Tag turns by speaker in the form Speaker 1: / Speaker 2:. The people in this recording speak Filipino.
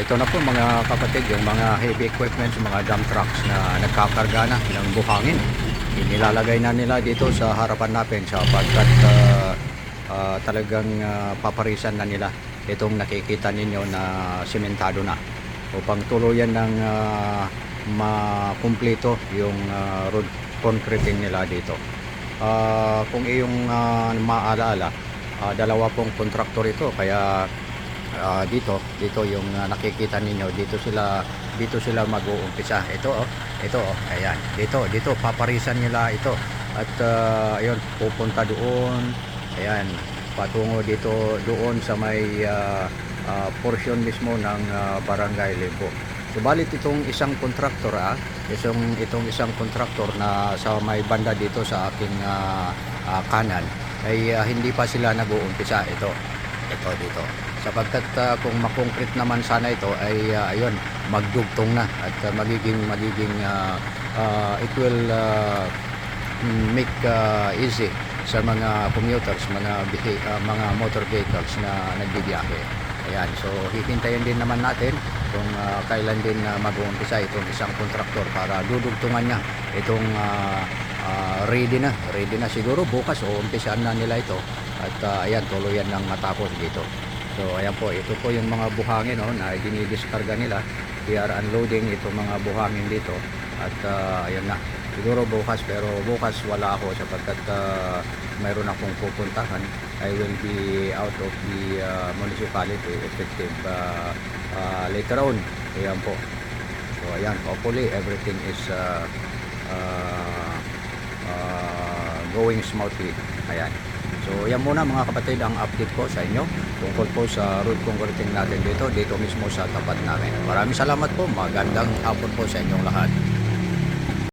Speaker 1: ito na po mga kapatid, yung mga heavy equipments, mga dump trucks na nagkakarga na ng buhangin. Inilalagay na nila dito sa harapan natin sapagkat ah, ah, talagang ah, paparisan na nila itong nakikita ninyo na sementado na upang tuluyan ng ah, makumpleto yung ah, road concreting nila dito. Ah, kung iyong ah, maalala, ah, dalawa pong kontraktor ito kaya ah, dito dito yung ah, nakikita ninyo. Dito sila dito sila mag-uumpisa. Ito oh. Ito oh. Ayan. Dito dito. Paparisan nila ito. At ah, ayun. Pupunta doon. Ayan. Patungo dito doon sa may ah, ah, portion mismo ng ah, barangay Limbo. Subalit itong isang kontraktor ah, isang itong isang kontraktor na sa may banda dito sa aking ah, ah, kanan. Ay ah, hindi pa sila nag-uumpisa. Ito. Ito dito. Sapagkat ah, kung makonkret naman sana ito ay ah, ayun, magdugtong na at ah, magiging magiging ah, ah, it will ah, make ah, easy sa mga commuters, mga ah, mga motor vehicles na nagbibiyahe. Ayan, so hihintayin din naman natin kung ah, kailan din uh, mag-uumpisa itong isang kontraktor para dudugtungan niya itong ah, ah, ready na. Ready na siguro bukas o umpisaan na nila ito at ah, ayan, tuluyan ng matapos dito. So ayan po, ito po yung mga buhangin no, na dinidiskarga nila. They are unloading itong mga buhangin dito at ah, ayan na. Siguro bukas pero bukas wala ako sapagkat ah, mayroon akong pupuntahan. I will be out of the ah, municipality effective ah, ah, later on. Ayan po. So ayan, hopefully everything is ah, ah, ah, going smoothly. Ayan. So yan muna mga kapatid ang update ko sa inyo tungkol po sa road concreting natin dito, dito mismo sa tapat namin. Maraming salamat po, magandang hapon po sa inyong lahat.